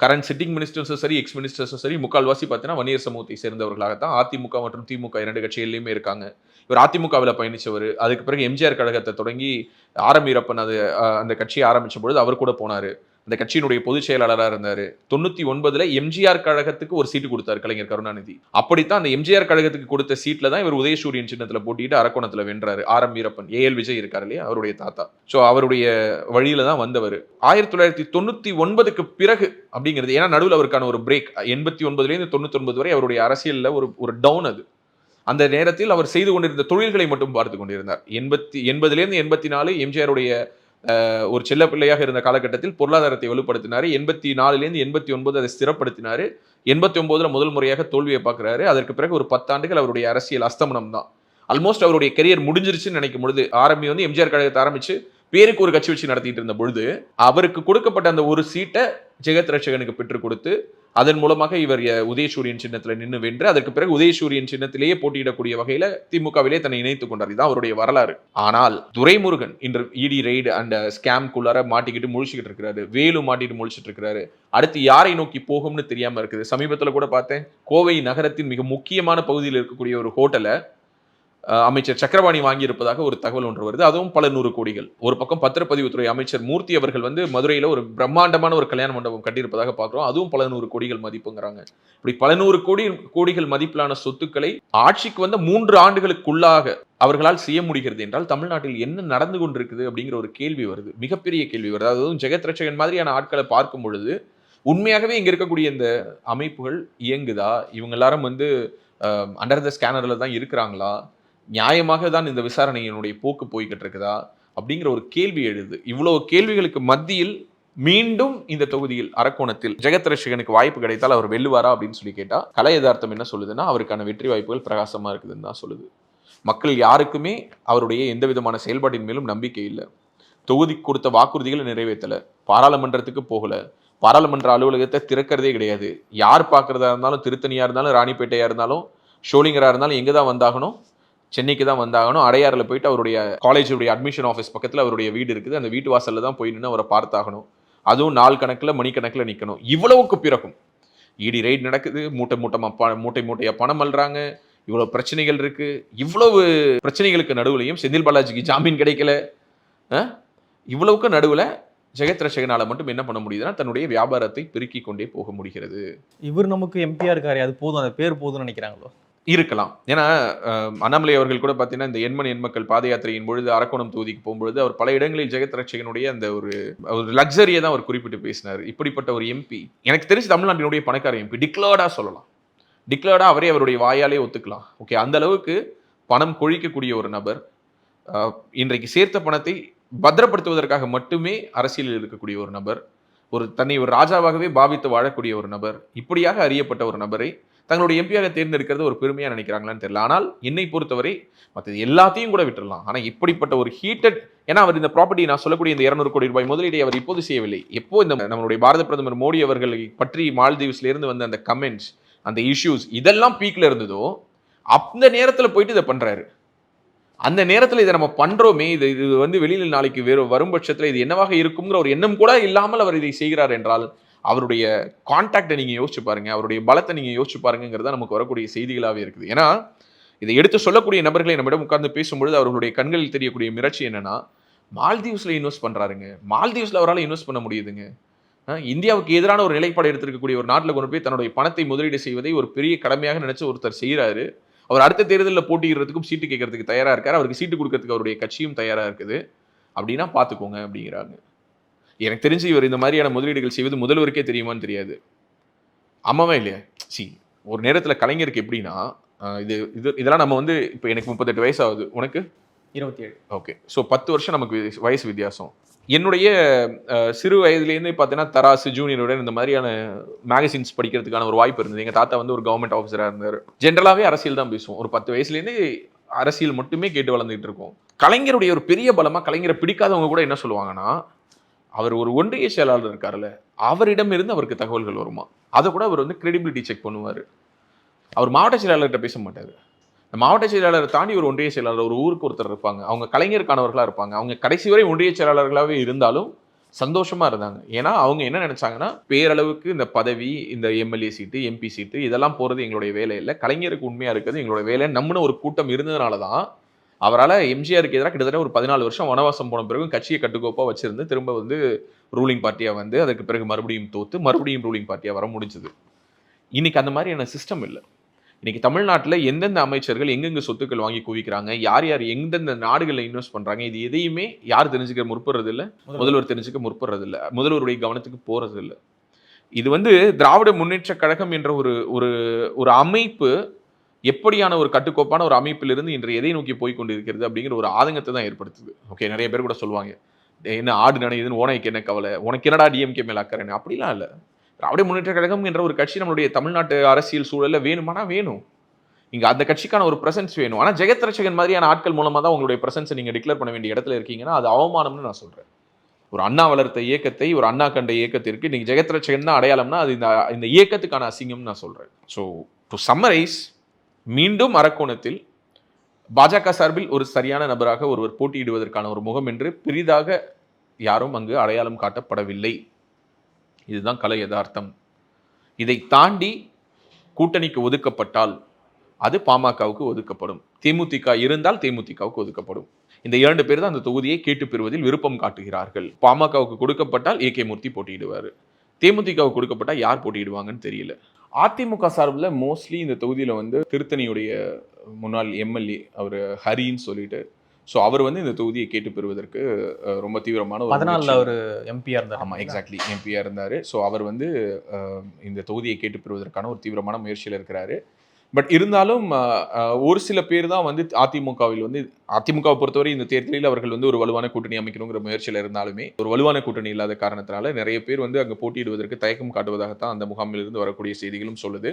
கரண்ட் சிட்டிங் மினிஸ்டர்ஸும் சரி எக்ஸ் மினிஸ்டர்ஸும் சரி முக்கால்வாசி பார்த்தீங்கன்னா வன்னியர் சமூகத்தை சேர்ந்தவர்களாகத்தான் அதிமுக மற்றும் திமுக இரண்டு கட்சிகள்லையுமே இருக்காங்க. இவர் அதிமுகவில் பயணித்தவர் அதுக்கு பிறகு எம்ஜிஆர் கழகத்தை தொடங்கி ஆரம் வீரப்பன் அது அந்த கட்சியை ஆரம்பிச்ச பொழுது அவர் கூட போனார். அந்த கட்சியினுடைய பொதுச் செயலாளராக இருந்தார். தொண்ணூத்தி ஒன்பதுல எம்ஜிஆர் கழகத்துக்கு ஒரு சீட்டு கொடுத்தார் கலைஞர் கருணாநிதி. அப்படித்தான் அந்த எம்ஜிஆர் கழகத்துக்கு கொடுத்த சீட்ல தான் இவர் உதயசூரியன் சின்னத்துல போட்டிட்டு அரக்கோணத்துல வென்றாரு. R. M. Veerappan AL Vijay இருக்கார் இல்லையா? அவருடைய தாத்தா. ஸோ அவருடைய வழியில தான் வந்தவர். ஆயிரத்தி தொள்ளாயிரத்தி தொண்ணூத்தி ஒன்பதுக்கு பிறகு அப்படிங்கிறது ஏன்னா நடுவில் அவருக்கான ஒரு பிரேக் எண்பத்தி ஒன்பதுலேருந்து தொண்ணூத்தி ஒன்பது வரை அவருடைய அரசியலில் ஒரு ஒரு டவுன் அது. அந்த நேரத்தில் அவர் செய்து கொண்டிருந்த தொழில்களை மட்டும் பார்த்து கொண்டிருந்தார். எண்பத்தி எண்பதுலேருந்து எண்பத்தி நாலு எம்ஜிஆருடைய ஒரு செல்ல பிள்ளையாக இருந்த காலகட்டத்தில் பொருளாதாரத்தை வலுப்படுத்தினார். எண்பத்தி நாலுலேருந்து எண்பத்தி ஒன்பது அதை ஸ்திரப்படுத்தினார். எண்பத்தி ஒன்பதுல முதல் முறையாக தோல்வியை பார்க்குறாரு. அதற்கு பிறகு ஒரு பத்தாண்டுகள் அவருடைய அரசியல் அஸ்தமனம் தான் ஆல்மோஸ்ட் அவருடைய கெரியர் முடிஞ்சிருச்சுன்னு நினைக்கும் பொழுது ஆரம்பி வந்து எம்ஜிஆர் கழகத்தை ஆரம்பிச்சு பேருக்கு ஒரு கட்சி வச்சு நடத்திட்டு இருந்த பொழுது அவருக்கு கொடுக்கப்பட்ட அந்த ஒரு சீட்டை ஜெகத் ரட்சகனுக்கு பெற்றுக் கொடுத்து அதன் மூலமாக இவர் உதயசூரியன் சின்னத்துல நின்று வென்று அதற்கு பிறகு உதயசூரியன் சின்னத்திலேயே போட்டியிடக்கூடிய வகையில திமுகவிலே தன்னை இணைத்துக் கொண்டார். இதுதான் அவருடைய வரலாறு. ஆனால் துரைமுருகன் இன்று இடி ரைடு அண்ட் ஸ்கேம்குள்ளார மாட்டிக்கிட்டு முழிச்சுக்கிட்டு இருக்கிறாரு. வேலு மாட்டிட்டு முழிச்சிட்டு இருக்கிறாரு. அடுத்து யாரை நோக்கி போகும்னு தெரியாம இருக்குது. சமீபத்துல கூட பார்த்தேன். கோவை நகரத்தின் மிக முக்கியமான பகுதியில் இருக்கக்கூடிய ஒரு ஹோட்டலை அமைச்சர் சக்கரவாணி வாங்கியிருப்பதாக ஒரு தகவல் ஒன்று வருது. அதுவும் பல நூறு கோடிகள். ஒரு பக்கம் பத்திரப்பதிவுத்துறை அமைச்சர் மூர்த்தி அவர்கள் வந்து மதுரையில் ஒரு பிரம்மாண்டமான ஒரு கல்யாண மண்டபம் கட்டியிருப்பதாக பார்க்குறோம். அதுவும் பல நூறு கோடிகள் மதிப்புங்கிறாங்க. இப்படி பல நூறு கோடி கோடிகள் மதிப்பிலான சொத்துக்களை ஆட்சிக்கு வந்த மூன்று ஆண்டுகளுக்குள்ளாக அவர்களால் செய்ய முடிகிறது என்றால் தமிழ்நாட்டில் என்ன நடந்து கொண்டிருக்குது அப்படிங்கிற ஒரு கேள்வி வருது. மிகப்பெரிய கேள்வி வருது. அதுவும் ஜெகத் ரட்சகன் மாதிரியான ஆட்களை பார்க்கும் பொழுது உண்மையாகவே இங்கே இருக்கக்கூடிய இந்த அமைப்புகள் இயங்குதா? இவங்க எல்லாரும் வந்து அண்டர் த ஸ்கேனரில் தான் இருக்கிறாங்களா? நியாயமாக தான் இந்த விசாரணையினுடைய போக்கு போய்கிட்டு இருக்குதா அப்படிங்கிற ஒரு கேள்வி எழுது. இவ்வளவு கேள்விகளுக்கு மத்தியில் மீண்டும் இந்த தொகுதியில் அரக்கோணத்தில் ஜெகத் வாய்ப்பு கிடைத்தால் அவர் வெல்லுவாரா அப்படின்னு சொல்லி கேட்டால் கலை யதார்த்தம் என்ன சொல்லுதுன்னா அவருக்கான வெற்றி வாய்ப்புகள் பிரகாசமாக இருக்குதுன்னு தான் சொல்லுது. மக்கள் யாருக்குமே அவருடைய எந்த விதமான செயல்பாட்டின் மேலும் நம்பிக்கை இல்லை. தொகுதி கொடுத்த வாக்குறுதிகளை நிறைவேற்றலை பாராளுமன்றத்துக்கு போகலை. பாராளுமன்ற அலுவலகத்தை திறக்கிறதே கிடையாது. யார் பார்க்குறதா இருந்தாலும் திருத்தணியாக இருந்தாலும் ராணிப்பேட்டையாக இருந்தாலும் ஷோலிங்கராக இருந்தாலும் எங்கே தான் வந்தாகணும்? சென்னைக்கு தான் வந்தாகணும். அடையாறில் போயிட்டு அவருடைய காலேஜுடைய அட்மிஷன் ஆஃபீஸ் பக்கத்தில் அவருடைய வீடு இருக்குது. அந்த வீட்டு வாசலில் தான் போய் நின்று அவரை பார்த்தாகணும். அதுவும் நாள் கணக்கில் மணிக்கணக்கில் நிற்கணும் இவ்வளவுக்கு பிறகும் இடி ரைட் நடக்குது. மூட்டை மூட்டமாக ப மூட்டை மூட்டையாக பணம் அல்றாங்க இவ்வளோ பிரச்சனைகள் இருக்குது இவ்வளவு பிரச்சனைகளுக்கு நடுவுலையும் செந்தில் பாலாஜிக்கு ஜாமீன் கிடைக்கல. இவ்வளவுக்கு நடுவில் ஜெகத் ரட்சகனால மட்டும் என்ன பண்ண முடியுதுன்னா தன்னுடைய வியாபாரத்தை பெருக்கிக் கொண்டே போக முடிகிறது. இவர் நமக்கு எம்பியா இருக்காரு அது போதும். அந்த பேர் போதும்னு நினைக்கிறாங்களோ? இருக்கலாம். ஏன்னா அண்ணாமலை அவர்கள் கூட பார்த்தீங்கன்னா இந்த எண்மண் எண்மக்கள் பாத யாத்திரையின் பொழுது அரக்கோணம் தொகுதிக்கு போகும்பொழுது அவர் பல இடங்களில் ஜெகத் ரட்சகனுடைய அந்த ஒரு ஒரு லக்ஸரியை தான் அவர் குறிப்பிட்டு பேசினார். இப்படிப்பட்ட ஒரு எம்பி எனக்கு தெரிஞ்சு தமிழ்நாட்டினுடைய பணக்கார எம்பி டிக்ளர்டா சொல்லலாம். டிக்ளர்டா அவரே அவருடைய வாயாலே ஒத்துக்கலாம். ஓகே அந்த அளவுக்கு பணம் கொழிக்கக்கூடிய ஒரு நபர் இன்றைக்கு சேர்த்த பணத்தை பத்திரப்படுத்துவதற்காக மட்டுமே அரசியலில் இருக்கக்கூடிய ஒரு நபர் ஒரு தன்னை ஒரு ராஜாவாகவே பாவித்து வாழக்கூடிய ஒரு நபர் இப்படியாக அறியப்பட்ட ஒரு நபரை தங்களுடைய எம்பியாக தேர்ந்தெடுக்கிறது ஒரு பெருமையாக நினைக்கிறாங்களான்னு தெரியல. ஆனால் என்னை பொறுத்தவரை மற்றது எல்லாத்தையும் கூட விட்டுடலாம் ஆனால் இப்படிப்பட்ட ஒரு ஹீட்டட் ஏன்னா அவர் இந்த ப்ராப்பர்ட்டி நான் சொல்லக்கூடிய இந்த இரநூறு கோடி ரூபாய் முதலீடை அவர் இப்போது செய்யவில்லை. எப்போ இந்த நம்மளுடைய பாரத பிரதமர் மோடி அவர்களை பற்றி மால்தீவ்ஸ்லேருந்து வந்த அந்த கமெண்ட்ஸ் அந்த இஷ்யூஸ் இதெல்லாம் பீக்கில் இருந்ததோ அந்த நேரத்தில் போயிட்டு இதை பண்ணுறாரு அந்த நேரத்தில் இதை நம்ம பண்ணுறோமே இது இது வந்து வெளியில் நாளைக்கு வேறு வரும் பட்சத்தில் இது என்னவாக இருக்குங்கிற ஒரு எண்ணம் கூட இல்லாமல் அவர் இதை செய்கிறார் என்றால் அவருடைய கான்டாக்டை நீங்கள் யோசிச்சு பாருங்கள் அவருடைய பலத்தை நீங்கள் யோசிச்சு பாருங்கிறத நமக்கு வரக்கூடிய செய்திகளாகவே இருக்குது. ஏன்னா இதை எடுத்து சொல்லக்கூடிய நபர்களை நம்மிடம் உட்கார்ந்து பேசும்பொழுது அவர்களுடைய கண்களில் தெரியக்கூடிய மிரட்சி என்னன்னா மால்தீவ்ஸில் இன்வெஸ்ட் பண்ணுறாருங்க மால்தீவ்ஸில் அவரால் இன்வெஸ்ட் பண்ண முடியுதுங்க. இந்தியாவுக்கு எதிரான ஒரு நிலைப்பாடு எடுத்திருக்கக்கூடிய ஒரு நாட்டில் கொண்டு போய் தன்னுடைய பணத்தை முதலீடு செய்வதை ஒரு பெரிய கடமையாக நினச்சி ஒருத்தர் செய்கிறாரு அவர் அடுத்த தேர்தலில் போட்டியிடுறதுக்கும் சீட்டு கேட்கறதுக்கு தயாராக இருக்கார். அவருக்கு சீட்டு கொடுக்கறதுக்கு அவருடைய கட்சியும் தயாராக இருக்குது. அப்படின்னா பார்த்துக்கோங்க அப்படிங்கிறாங்க. எனக்கு தெரிஞ்சு இவர் இந்த மாதிரியான முதலீடுகள் செய்வது முதல்வருக்கே தெரியுமான்னு தெரியாது. ஆமாவா இல்லையா? சி ஒரு நேரத்தில் கலைஞருக்கு எப்படின்னா இது இது இதெல்லாம் நம்ம வந்து இப்போ எனக்கு முப்பத்தெட்டு வயசு ஆகுது உனக்கு? இருபத்தி ஏழு ஓகே. ஸோ பத்து வருஷம் நமக்கு வயசு வித்தியாசம். என்னுடைய சிறு வயதுலேருந்தே பார்த்தீங்கன்னா தராசு ஜூனியருடன் இந்த மாதிரியான மேகசின்ஸ் படிக்கிறதுக்கான ஒரு வாய்ப்பு இருந்தது. எங்கள் தாத்தா வந்து ஒரு கவர்மெண்ட் ஆஃபீஸராக இருந்தார். ஜென்ரலாகவே அரசியல் தான் பேசுவோம். ஒரு பத்து வயசுலேருந்து அரசியல் மட்டுமே கேட்டு வளர்ந்துகிட்டு இருக்கோம். கலைஞருடைய ஒரு பெரிய பலமாக கலைஞரை பிடிக்காதவங்க கூட என்ன சொல்லுவாங்கன்னா அவர் ஒரு ஒன்றிய செயலாளர் இருக்கார்ல அவரிடம் இருந்து அவருக்கு தகவல்கள் வருமா? அதை கூட அவர் வந்து கிரெடிபிலிட்டி செக் பண்ணுவார். அவர் மாவட்ட செயலாளர்கிட்ட பேச மாட்டார். இந்த மாவட்ட செயலாளரை தாண்டி ஒரு ஒன்றிய செயலாளர் ஒரு ஊருக்கு ஒருத்தர் இருப்பாங்க. அவங்க கலைஞருக்கானவர்களாக இருப்பாங்க. அவங்க கடைசி வரை ஒன்றிய செயலாளர்களாகவே இருந்தாலும் சந்தோஷமாக இருந்தாங்க. ஏன்னா அவங்க என்ன நினச்சாங்கன்னா பேரளவுக்கு இந்த பதவி இந்த எம்எல்ஏ சீட்டு எம்பி சீட்டு இதெல்லாம் போகிறது எங்களுடைய வேலை இல்லை கலைஞருக்கு உண்மையாக இருக்கிறது எங்களுடைய வேலை நம்மனு ஒரு கூட்டம் இருந்ததுனால தான் அவரால் எம்ஜிஆருக்கு எதிராக கிட்டத்தட்ட ஒரு பதினாலு வருஷம் வனவாசம் போன பிறகு கட்சியை கட்டுக்கோப்பா வச்சிருந்து திரும்ப வந்து ரூலிங் பார்ட்டியா வந்து அதுக்கு பிறகு மறுபடியும் தோத்து மறுபடியும் ரூலிங் பார்ட்டியா வர முடிஞ்சது. இன்னைக்கு அந்த மாதிரியான சிஸ்டம் இல்லை. இன்னைக்கு தமிழ்நாட்டில் எந்தெந்த அமைச்சர்கள் எங்கெங்க சொத்துக்கள் வாங்கி குவிக்கிறாங்க யார் யார் எந்தெந்த நாடுகளில் இன்வெஸ்ட் பண்றாங்க இது எதையுமே யார் தெரிஞ்சுக்க முற்படுறது இல்ல முதல்வர். தெரிஞ்சுக்க முற்படுறது இல்ல முதல்வருடைய கவனத்துக்கு போறது இல்ல. இது வந்து திராவிட முன்னேற்ற கழகம் என்ற ஒரு ஒரு ஒரு அமைப்பு எப்படியான ஒரு கட்டுக்கோப்பான ஒரு அமைப்பிலிருந்து இன்று எதை நோக்கி போய் கொண்டிருக்கிறது அப்படிங்கிற ஒரு ஆதங்கத்தை தான் ஏற்படுத்துது. ஓகே நிறைய பேர் கூட சொல்லுவாங்க என்ன ஆடு நனையுதுன்னு ஓனைக்கு என்ன கவலை? உனக்கு என்னடா டிஎம்கே மேல அக்கறைன்னு அப்படிலாம் இல்லை. திராவிட முன்னேற்ற கழகம் என்ற ஒரு கட்சி நம்மளுடைய தமிழ்நாட்டு அரசியல் சூழலில் வேணுமானா வேணும். இங்கே அந்த கட்சிக்கான ஒரு பிரசன்ஸ் வேணும். ஆனால் ஜெகத் ரட்சகன் மாதிரியான ஆட்கள் மூலமாக தான் உங்களுடைய பிரசன்ஸை நீங்கள் டிக்ளேர் பண்ண வேண்டிய இடத்துல இருக்கீங்கன்னா அது அவமானம்னு நான் சொல்கிறேன் ஒரு அண்ணா வளர்த்த இயக்கத்தை ஒரு அண்ணா கண்ட இயக்கத்திற்கு நீங்கள் ஜெகத் ரட்சகன் தான் அடையாளம்னா அது இந்த இந்த இயக்கத்துக்கான அசிங்கம்னு நான் சொல்கிறேன் ஸோ டு சம்மரைஸ் மீண்டும் அரக்கோணத்தில் பாஜக சார்பில் ஒரு சரியான நபராக ஒருவர் போட்டியிடுவதற்கான ஒரு முகம் என்று பெரிதாக யாரும் அங்கு அடையாளம் காட்டப்படவில்லை. இதுதான் கலை யதார்த்தம். இதை தாண்டி கூட்டணிக்கு ஒதுக்கப்பட்டால் அது பாமகவுக்கு ஒதுக்கப்படும். தேமுதிக இருந்தால் தேமுதிகவுக்கு ஒதுக்கப்படும். இந்த இரண்டு பேர் தான் அந்த தொகுதியை கேட்டு பெறுவதில் விருப்பம் காட்டுகிறார்கள். பாமகவுக்கு கொடுக்கப்பட்டால் ஏ கே மூர்த்தி போட்டியிடுவார். தேமுதிகவுக்கு கொடுக்கப்பட்டால் யார் போட்டியிடுவாங்கன்னு தெரியல. அதிமுக சார்பில் மோஸ்ட்லி இந்த தொகுதியில் வந்து திருத்தணியுடைய முன்னாள் எம்எல்ஏ அவர் ஹரின்னு சொல்லிட்டு ஸோ அவர் வந்து இந்த தொகுதியை கேட்டு பெறுவதற்கு ரொம்ப தீவிரமான ஒரு பதினாலில் அவர் எம்பியா இருந்தார். ஆமா எக்ஸாக்ட்லி எம்பியா இருந்தாரு. ஸோ அவர் வந்து இந்த தொகுதியை கேட்டு பெறுவதற்கான ஒரு தீவிரமான முயற்சியில் இருக்கிறாரு. பட் இருந்தாலும் ஒரு சில பேர் தான் வந்து அதிமுகவில் வந்து அதிமுகவை பொறுத்தவரை இந்த தேர்தலில் அவர்கள் வந்து ஒரு வலுவான கூட்டணி அமைக்கணுங்கிற முயற்சியில் இருந்தாலுமே ஒரு வலுவான கூட்டணி இல்லாத காரணத்தினால நிறைய பேர் வந்து அங்கே போட்டியிடுவதற்கு தயக்கம் காட்டுவதாகத்தான் அந்த முகாமிலிருந்து வரக்கூடிய செய்திகளும் சொல்லுது.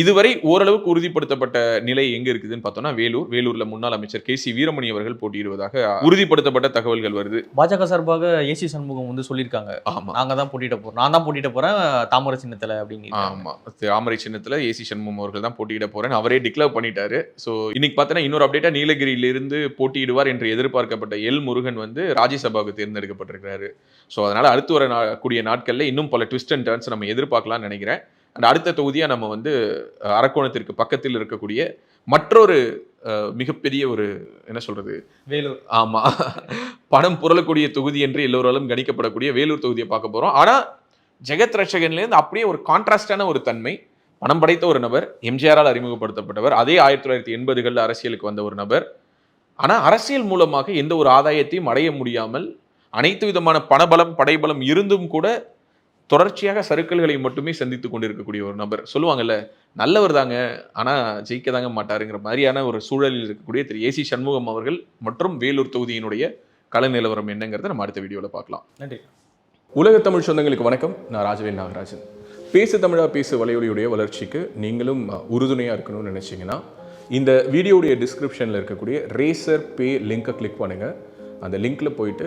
இதுவரை ஓரளவுக்கு உறுதிப்படுத்தப்பட்ட நிலை எங்க இருக்குதுன்னு பார்த்தோம்னா வேலூர். வேலூர்ல முன்னாள் அமைச்சர் கே சி வீரமணி அவர்கள் போட்டியிடுவதாக உறுதிப்படுத்தப்பட்ட தகவல்கள் வருது. பாஜக சார்பாக ஏசி சண்முகம் வந்து சொல்லியிருக்காங்க. ஆமா. நாங்க தான் போட்டியிட போறோம். நான் தான் போட்டியிட போறேன் தாமரை சின்னத்துல அப்படின்னு ஆமா. தாமரை சின்னத்துல ஏசி சண்முகம் அவர்கள் தான் போட்டியிட போறேன் அவரே டிக்ளேர் பண்ணிட்டாரு. ஸோ இன்னைக்கு பார்த்தீங்கன்னா இன்னொரு அப்டேட்டா நீலகிரியிலிருந்து போட்டியிடுவார் என்று எதிர்பார்க்கப்பட்ட எல் முருகன் வந்து ராஜ்யசபாவுக்கு தேர்ந்தெடுக்கப்பட்டிருக்கிறாரு. ஸோ அதனால அடுத்து வர கூடிய நாட்கள்ல இன்னும் பல ட்விஸ்ட் அண்ட் டர்ன்ஸ் நம்ம எதிர்பார்க்கலாம்னு நினைக்கிறேன். அடுத்த தொகுதியா நம்ம வந்து அரக்கோணத்திற்கு பக்கத்தில் இருக்கக்கூடிய மற்றொரு மிகப்பெரிய ஒரு என்ன சொல்றது? வேலூர். ஆமா. பணம் புரளக்கூடிய தொகுதி என்று எல்லோராலும் கணிக்கப்படக்கூடிய வேலூர் தொகுதியை பார்க்க போறோம். ஆனா ஜெகத் ரட்சகன்லேருந்து அப்படியே ஒரு கான்ட்ராஸ்டான ஒரு தன்மை பணம் படைத்த ஒரு நபர் எம்ஜிஆரால் அறிமுகப்படுத்தப்பட்டவர் அதே ஆயிரத்தி தொள்ளாயிரத்தி எண்பதுகளில் அரசியலுக்கு வந்த ஒரு நபர். ஆனா அரசியல் மூலமாக எந்த ஒரு ஆதாயத்தையும் அடைய முடியாமல் அனைத்து விதமான பணபலம் படைபலம் இருந்தும் கூட தொடர்ச்சியாக சறுக்கல்களை மட்டுமே சந்தித்து கொண்டிருக்கக்கூடிய ஒரு நபர். சொல்லுவாங்கல்ல நல்லவர் தாங்க ஆனா ஜெயிக்க தாங்க மாட்டாருங்கிற மாதிரியான ஒரு சூழலில் இருக்கக்கூடிய திரு. ஏசி சண்முகம் அவர்கள் மற்றும் வேலூர் தொகுதியினுடைய கள நிலவரம் என்னங்கிறத நம்ம அடுத்த வீடியோல பார்க்கலாம். நன்றி. உலக தமிழ் சொந்தங்களுக்கு வணக்கம். நான் ராஜவேல் நாகராஜன். பேசு தமிழா பேசு வலையொலியுடைய வளர்ச்சிக்கு நீங்களும் உறுதுணையாக இருக்கணும்னு நினச்சிங்கன்னா இந்த வீடியோடைய டிஸ்கிரிப்ஷனில் இருக்கக்கூடிய ரேசர் பே லிங்கை கிளிக் பண்ணுங்கள் அந்த லிங்க்கில் போயிட்டு